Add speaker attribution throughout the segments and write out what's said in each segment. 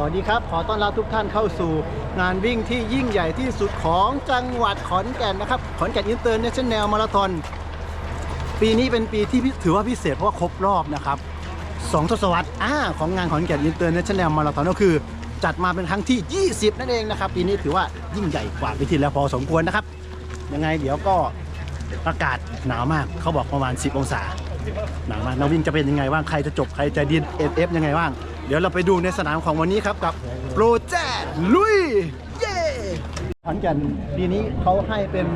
Speaker 1: สวัสดีครับ ขอต้อนรับทุกท่านเข้าสู่ งานวิ่งที่ยิ่งใหญ่ที่สุดของจังหวัดขอนแก่นนะครับ ขอนแก่นอินเตอร์เนชั่นแนลมาราธอนปีนี้เป็นปีที่ถือว่าพิเศษเพราะว่าครบรอบนะครับสองทศวรรษอ่าของงานขอนแก่นอินเตอร์เนชั่นแนลมาราธอนก็คือ จัดมาเป็นครั้งที่ 20 นั่นเองนะครับ ปีนี้ถือว่ายิ่งใหญ่กว่าปีที่แล้วพอสมควรนะครับ ยังไงเดี๋ยวก็อากาศหนาวมากเขาบอกประมาณ 10 องศาหนาวมากนักวิ่งจะเป็นยังไงบ้างใครจะจบใครจะดินเอฟเอฟยังไงบ้าง เดี๋ยวเราไปดูในสนามของวันนี้ครับกับโปรเจกต์ลุย เย้ขอนแก่นปีนี้เขาให้เป็น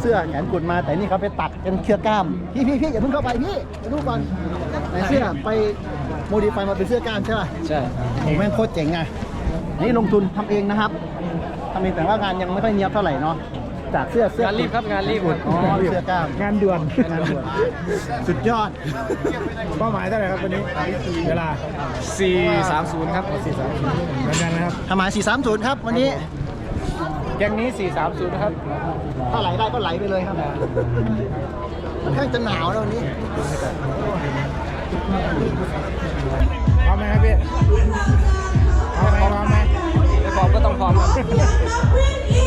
Speaker 1: เสื้อแขนกุดมาแต่นี่เขาไปตัดเป็นเครือกล้าม พี่พี่พี่อย่าเพิ่งเข้าไปพี่ไปดูก่อนในเสื้อไปโมดิฟายมาเป็นเสื้อกล้ามใช่ป่ะ
Speaker 2: ใช่
Speaker 1: โอ้แม่งโคตรเจ๋งไงนี่ลงทุนทำเองนะครับทำเองแต่ว่างานยังไม่ค่อยเนียบเท่าไหร่เนาะ จากเสื้อเสื้องา
Speaker 2: นรีบครับงานรีบ
Speaker 1: อ๋อเสื้อกล้าม
Speaker 3: งานด่วน
Speaker 1: งานด่วน สุดยอด
Speaker 3: เป้าหมายเท่าไหร่ครับวันนี้ เวลา
Speaker 2: 430 ครับ
Speaker 3: เหมือนกันนะครับ
Speaker 1: ทำหมาย430 ครับวันนี้
Speaker 2: แกงนี้ 430 นะครับ
Speaker 1: ถ้าไหลได้ก็ไหลไปเลยครับค่อนข้างจะหนาวแล้ววันนี้
Speaker 3: พร้อมไหมครับพี่พร้อมไหมพร้อมไหม
Speaker 2: ไม่พร้อมก็ต้องพร้อมครับ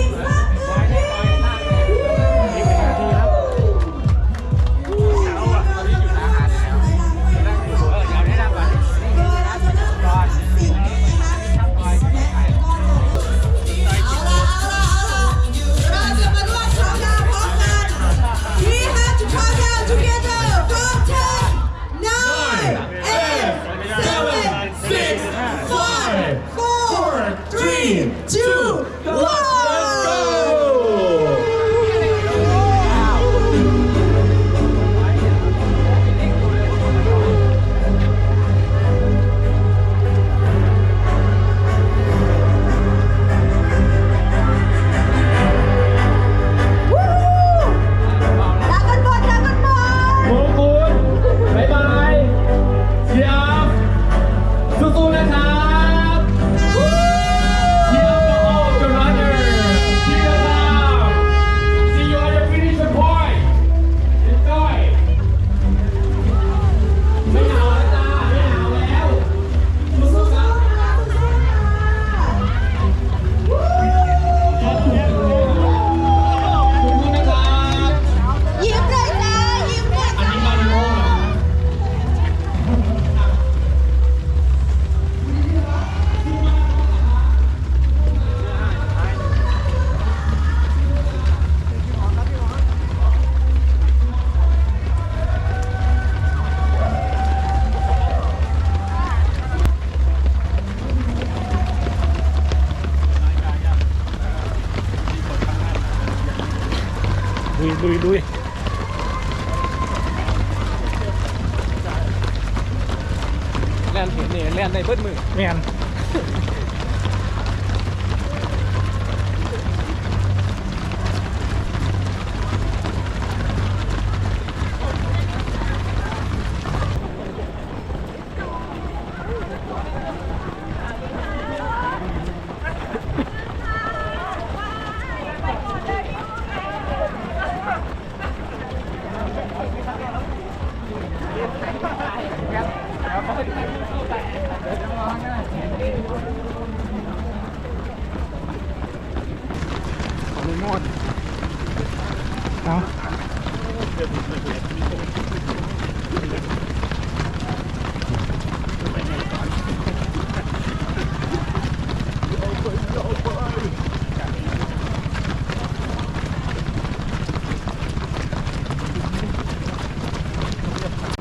Speaker 4: แม่น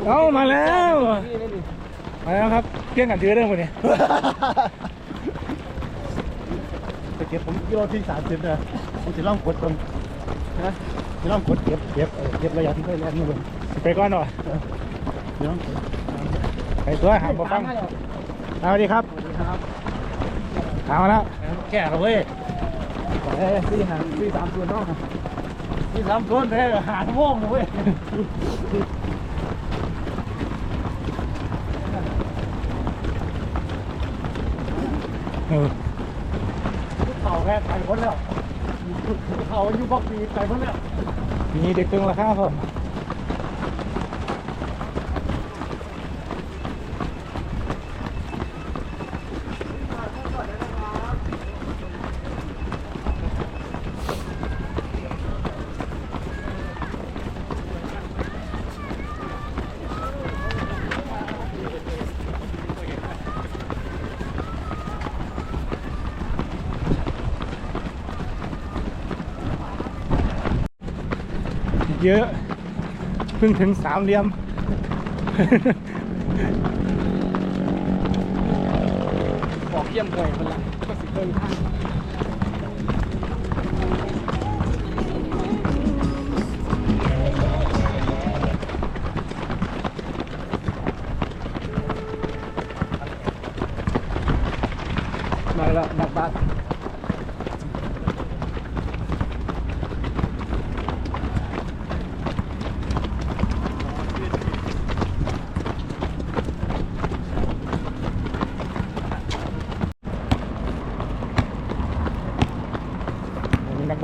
Speaker 5: เอา
Speaker 4: มา
Speaker 2: แล้
Speaker 3: ว มาแล้วครับเกี่ยงกันถือเรื่องพวกนี้
Speaker 1: ไปเก็บผมกิโลที่30นะผมจะล่องกดตรงนะจะล่องกดเก็บเก็บเออเก็บระยะที่เคยแล่นนี่เลย
Speaker 3: ไปก่อนหน่อย
Speaker 1: เดี๋ยว
Speaker 3: ไปตัวหามมาฟังเอาดีครับเอาแล้ว
Speaker 1: แก่แล้วเว้ยเอ้ยที่หางที่สามส่วนน้องที่สามส่วนเอ้ยหาโมงเลยเว้ย
Speaker 3: เออ
Speaker 1: เขาแค่ไปหมดแล้วเขาอยู่บล็อกบีไปหมดแล้ว
Speaker 3: มีเด็กตึงราคาผม เยอะ เพิ่งถึงสามเหลี่ยม
Speaker 2: บอกเยี่ยมเลยคนละก็สิเพิ่งท่าง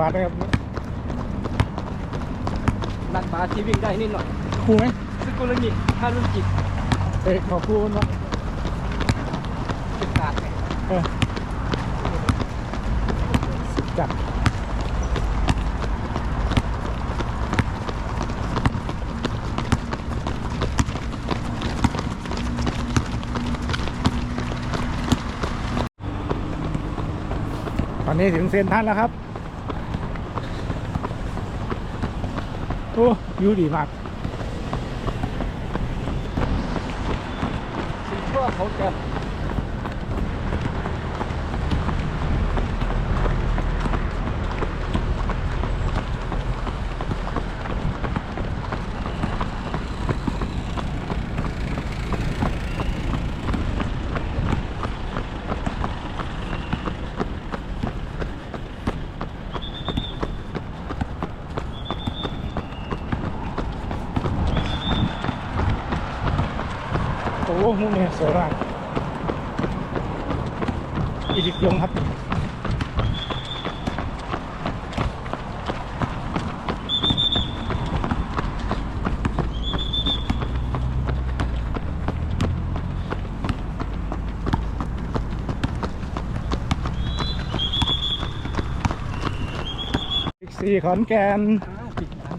Speaker 2: าส
Speaker 3: ด้วยครับ
Speaker 2: นักบาสที่วิ่งได้นิดหน่อย
Speaker 3: ครูไหม
Speaker 2: ซึ่งกุลนิกถ้ารุ่นจิต
Speaker 3: เอ้ยขอครูเนาะ
Speaker 2: เป็นการดไง
Speaker 3: เออจัดตอนนี้ถึงเซนทรันแล้วครับ โอ้ยูดีมาก
Speaker 2: สิ่งชั่วเขาจะน
Speaker 3: โอ้โหมุมนี้สวยมากอีดิกยงครับ อีก สี่ขอนแก่น
Speaker 2: อ้าวปิดร้าน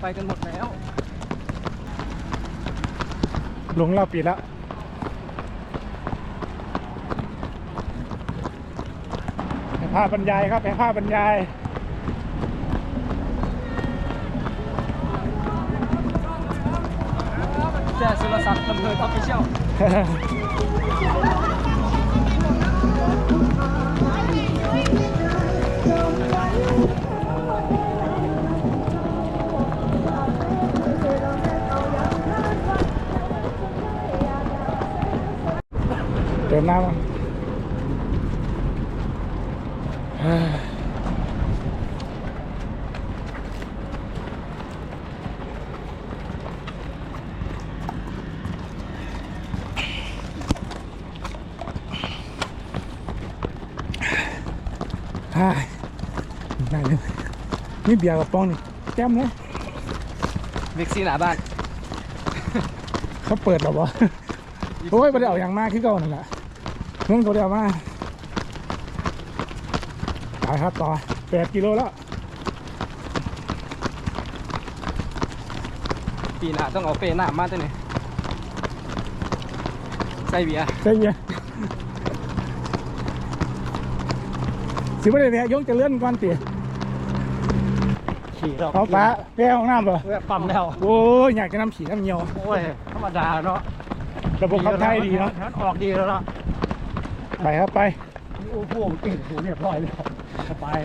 Speaker 2: ไปกันหมดแล้ว
Speaker 3: หลงเราปิดแล้วให้ภาพบรรยายครับให้ภาพบรรยาย
Speaker 2: แจ้สุรศักดิ์ลำเพลินออฟฟิเชียล
Speaker 3: มน้ำมาเฮ้ยฮ่ายได้เลยนี่เบียร์กับปองนี่แก้มเลย
Speaker 2: บิ๊กซีหน้าบ้าน
Speaker 3: เขาเปิดหรอวะโอ้ยไม่ได้เอาอย่างมากคือเก่านั่นแหละ เงินก็ได้เอามาไปครับต่อแปดกิโลแล้ว
Speaker 2: ปีหน้าต้องเอาเปหน้ามาตัวนี้ใส่เบียร์
Speaker 3: ใช่ไหมสิบ่ได้เนี่ยยงจะเลื่อนก่อนตี
Speaker 4: ขี่เรา
Speaker 3: เอาปลาแก้ห้องน้ำป่ะ
Speaker 4: แวะปั๊มแล้ว
Speaker 3: โอ้ยอยากจะน้ำฉี่น้ำเงียว
Speaker 4: โอ้ยธรรมดาเนาะ
Speaker 3: ระบบขับถ่ายดีเนาะ
Speaker 4: มันออกดีแล้วเนาะ
Speaker 3: ไปครับไป
Speaker 4: โอ้โหเก่งหูเรียบร้อยเลยสบาย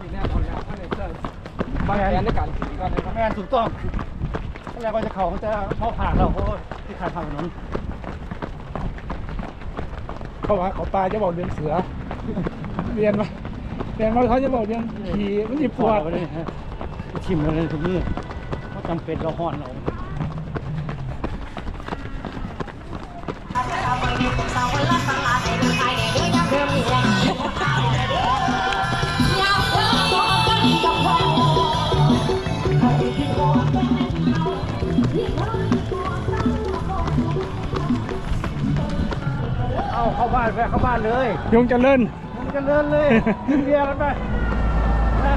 Speaker 2: ปีหน้าเอายาเข้าในเสื้อมาแทนในการขี่ก่อนนะครับ
Speaker 4: แม่นถูกต้องแล้วก็จะเขาเขาจะเข้าผ่านเราเพราะว่าที่ขายผ่านถนน
Speaker 3: เขาว่าเขาปลาจะบอกเรียนเสือ เรียนมาเรียนมาเขาจะบอกเรียนขี่มันหยิบปวด
Speaker 4: เลยฮะทิมเลยทุกมือเขาจำเป็นเราห่อนเรา เอาเข้าบ้านไปเข้าบ้านเลย
Speaker 3: ยงเจะเล่น
Speaker 4: มันจะเลื่อนเลยกินเบียร์กันไปนะ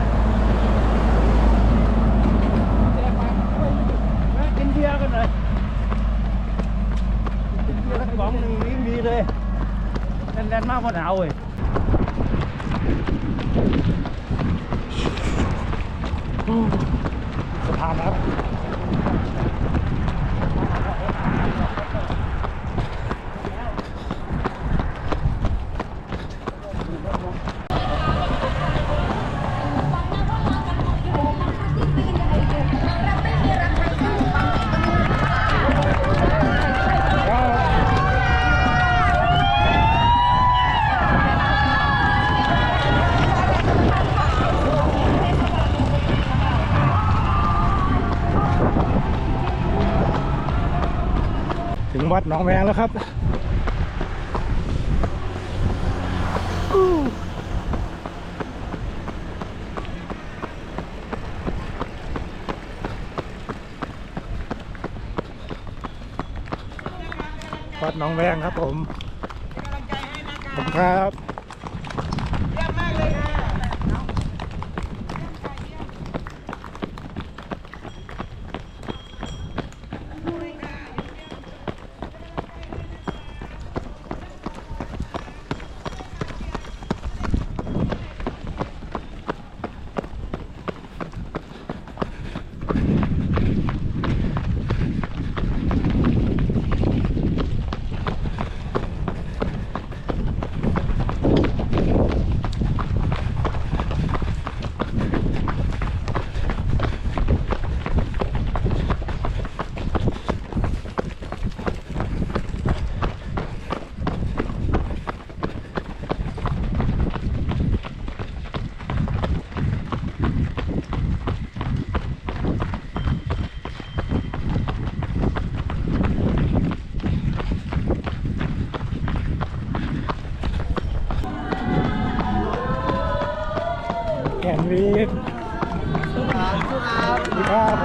Speaker 4: มากินเบียร์กันหน่อยกินเบียร์สักกล่องหนึ่งนี่มี เลยแน่นๆมากพอหนาวเว้ย
Speaker 3: สะพานครับ ดหนองแวงแล้วครับอู้วัดหนองแวงครับผมขอบคุณครับ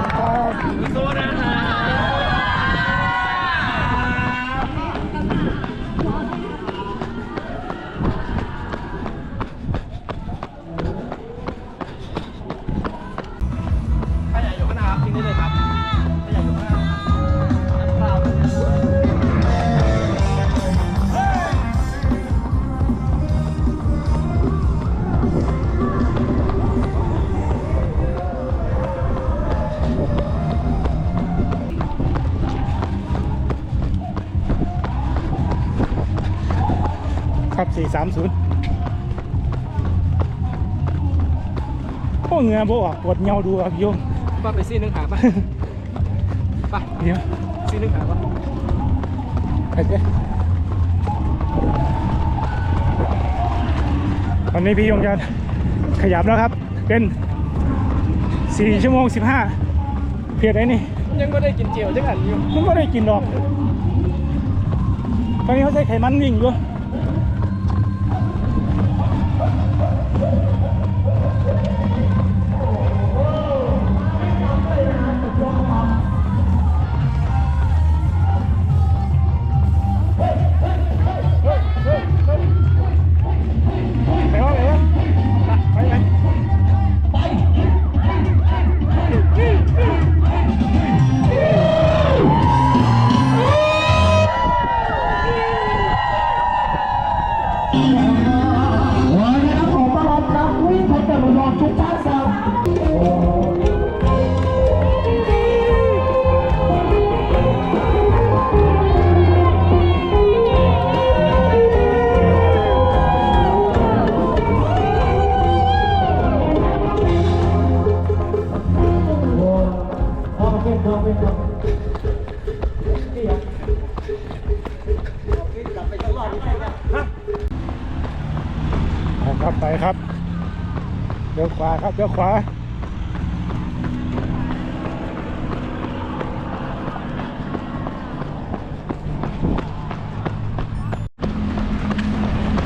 Speaker 3: ดีครับ
Speaker 2: ข ครับ
Speaker 3: 430โอ้เหงือบ่ออกปวดเงาดูครับโยม
Speaker 2: ป้าไปซีนึงหาป่ะป่ะ
Speaker 3: เดี๋ยว
Speaker 2: ซีนึงหาป่ะ
Speaker 3: ไปเจ๊วันนี้พี่ยงจะขยับแล้วครับ เป็น4ชั่วโมง15เพียรไอ้นี่
Speaker 2: ยังก็ได้กินเจียวจังหันอยู่
Speaker 3: มันก็ได้กินดอกตอนนี้เขาใช้ไขมันวิ่งอยู่ ค เดี๋ยวขวา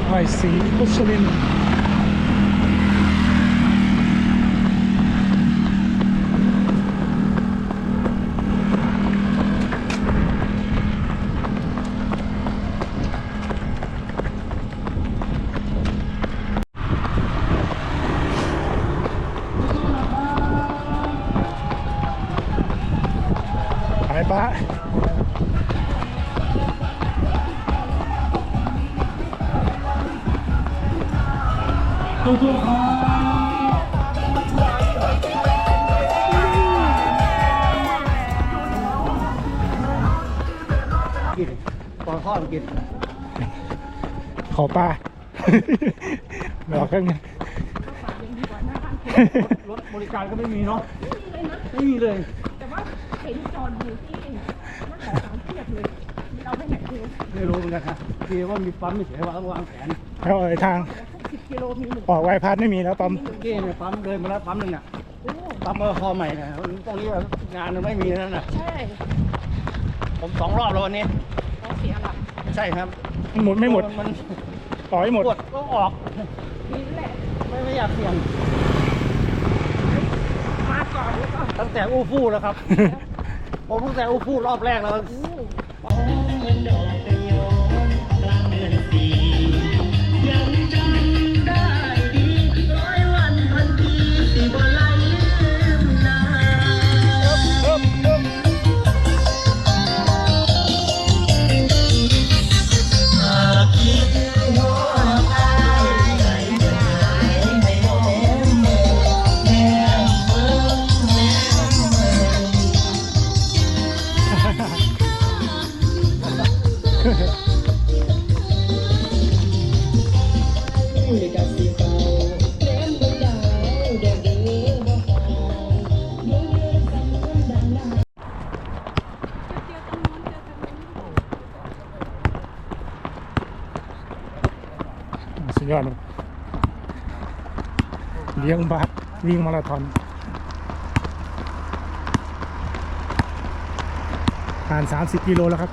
Speaker 3: ไอซีพุชลิน
Speaker 4: ขอ
Speaker 6: ปลาบอกกันไง
Speaker 4: รถบริการก็ไม่มีเนาะไม่มีเลย
Speaker 7: แต่ว่าเห็นจอดอยู่ที่หน้าหอสามเทียบเลยเราไปไหนดู
Speaker 4: ไม่รู้เหมือนกันครับที่ว่ามีปั๊มไม่เสียวางวางแผน
Speaker 6: แล้วเอ่ยทาง
Speaker 7: สิบกิโลมีหนึ่ง
Speaker 6: ออกไวพัดไม่มีแล้วปั๊ม
Speaker 4: เมื่อกี้เนี่ยปั๊มเลยมาแล้วปั๊มหนึ่งอะปั๊มเออคอใหม่เนี่ยตรงนี้งานมันไม่มีนั่นน่ะ
Speaker 7: ใช่
Speaker 4: ผมสองรอบแล้ววันนี้
Speaker 7: เราเสียหลัก
Speaker 4: ใช่ครับ
Speaker 6: หมดไม่หมด
Speaker 4: มัน
Speaker 6: ต่อให้หมด
Speaker 4: ปวดก็ออก
Speaker 7: นี่แหละ
Speaker 4: ไม่ไม่อยากเสี่ยง
Speaker 7: มาก่อนแล้วก็
Speaker 4: ตั้งแต่อู้ฟู่แล้วครับ ผมตั้งแต่อู้ฟู่รอบแรกแล้ว
Speaker 6: วิ่งมาราธอนผ่าน 30 กิโลแล้วครับ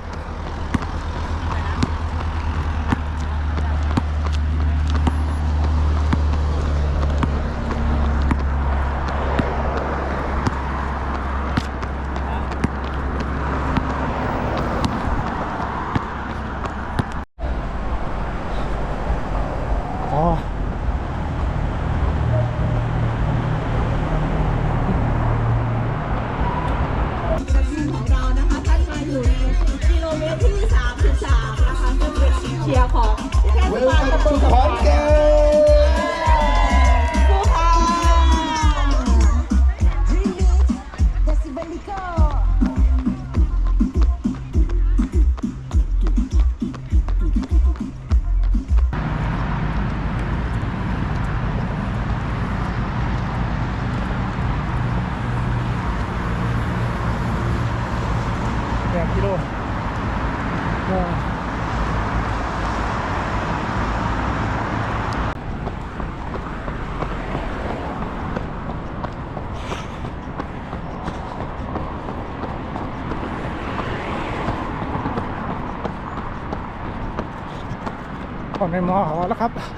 Speaker 3: แปดกิโลก็ก่อนในมอหอแล้วครับ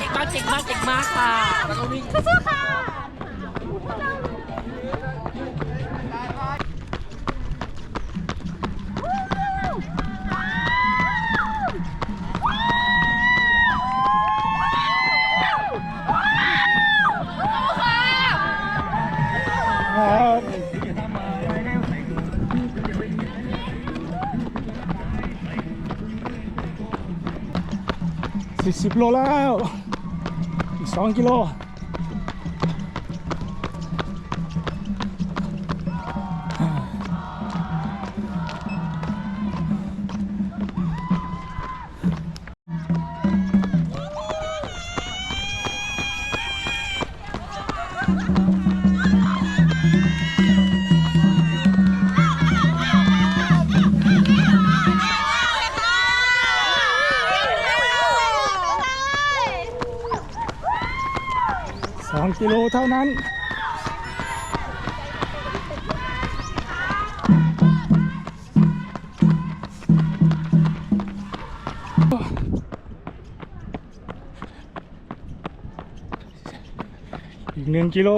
Speaker 3: เก่งมาก
Speaker 6: เก่งมากเก่งมาค่ะสู้
Speaker 3: ๆค่ะสิบโลแล้ว 上去喽 กิโลเท่านั้น อีกหนึ่งกิโล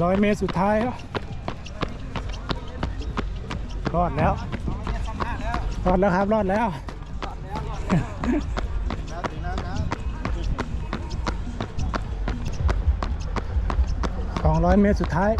Speaker 3: 400 เมตรสุดท้ายรอดแล้ว รอดแล้วครับ รอดแล้วของร้อยเมตรสุดท้าย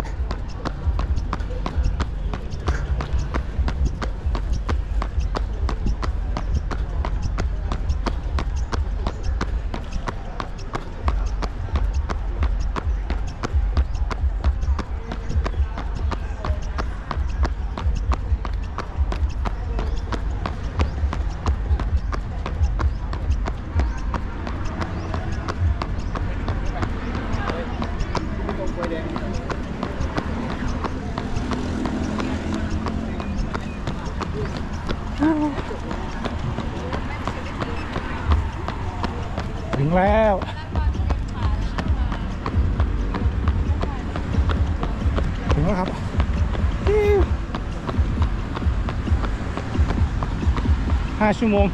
Speaker 3: 2 ชั่วโมง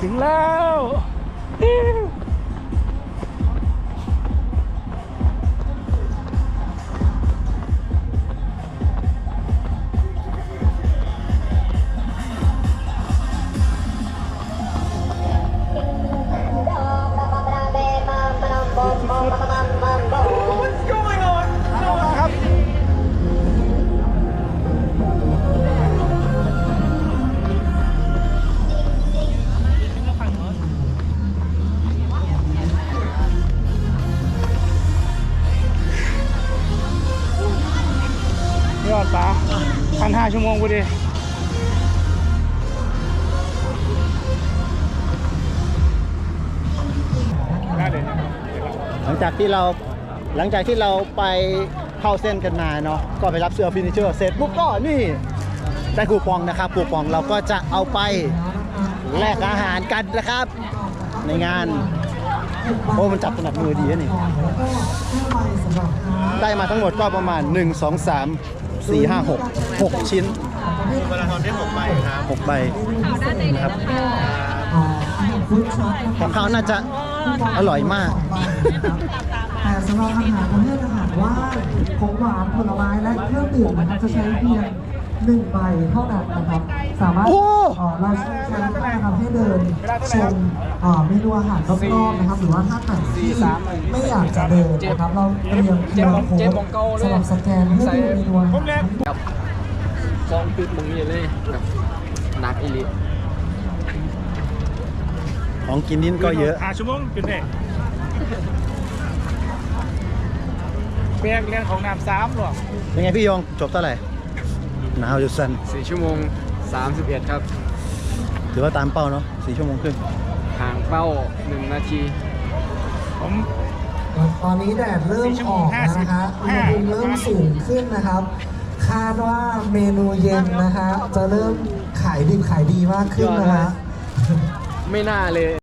Speaker 3: ถึงแล้ว พอดีได้เลย
Speaker 1: หลังจากที่เราหลังจากที่เราไปเข้าเส้นกันมาเนาะก็ไปรับเสื้อฟินิเชอร์เสร็จปุ๊บก็นี่ได้คูปองนะครับคูปองเราก็จะเอาไปแลกอาหารกันนะครับ ในงานโอ้มันจับถนัดมือดีนะนี่ ได้มาทั้งหมดก็ประมาณ 1 2 3 4 5 6 6ชิ้นมาราธอนได้6ใบครับ6ใบนะครับของเขาน่าจะอร่อยมาก
Speaker 8: แต่สำหรับอาหารประเภทอาหารว่างของหวานผลไม้และเครื่องดื่มนะครับจะใช้เพียง หนึ่งใบเท่านั้นนะครับ สามารถ
Speaker 1: โอ้
Speaker 8: เอ่อเราใช้ใช้นะครับให้เดินชมเอ่อเมนูอาหารรอบๆนะครับ หรือว่าถ้าไหนที่ไม่อยากจะเดินนะครับเราเตรียม QR code สำหรับสแกนเพื่อดูเมนูอาหาร
Speaker 9: ซองปิดมึงนี่เลยแบบนักอีลิ
Speaker 1: ของกินนินก็เยอะ
Speaker 3: ห้าชั่วโมงเป็นไงแบกเรียนของน้ำสามหรอก
Speaker 1: เป็นไงพี่ยงจบเท่าไหร่ หนาวอยู่สัน
Speaker 2: 4ชั่วโมง 31 ครับ
Speaker 1: ถือว่าตามเป้าเนาะสี่ชั่วโมงครึ่ง
Speaker 2: ห่างเป้า 1 นาที
Speaker 3: ผม
Speaker 8: ตอนนี้แดดเริ่มออกแล้วนะคะอุณหภูมิเริ่มสูงขึ้นนะครับ คาดว่าเมนูเย็นนะคะ จะเริ่มขายดิบขายดีมากขึ้นนะคะ
Speaker 2: ไม่น่าเลย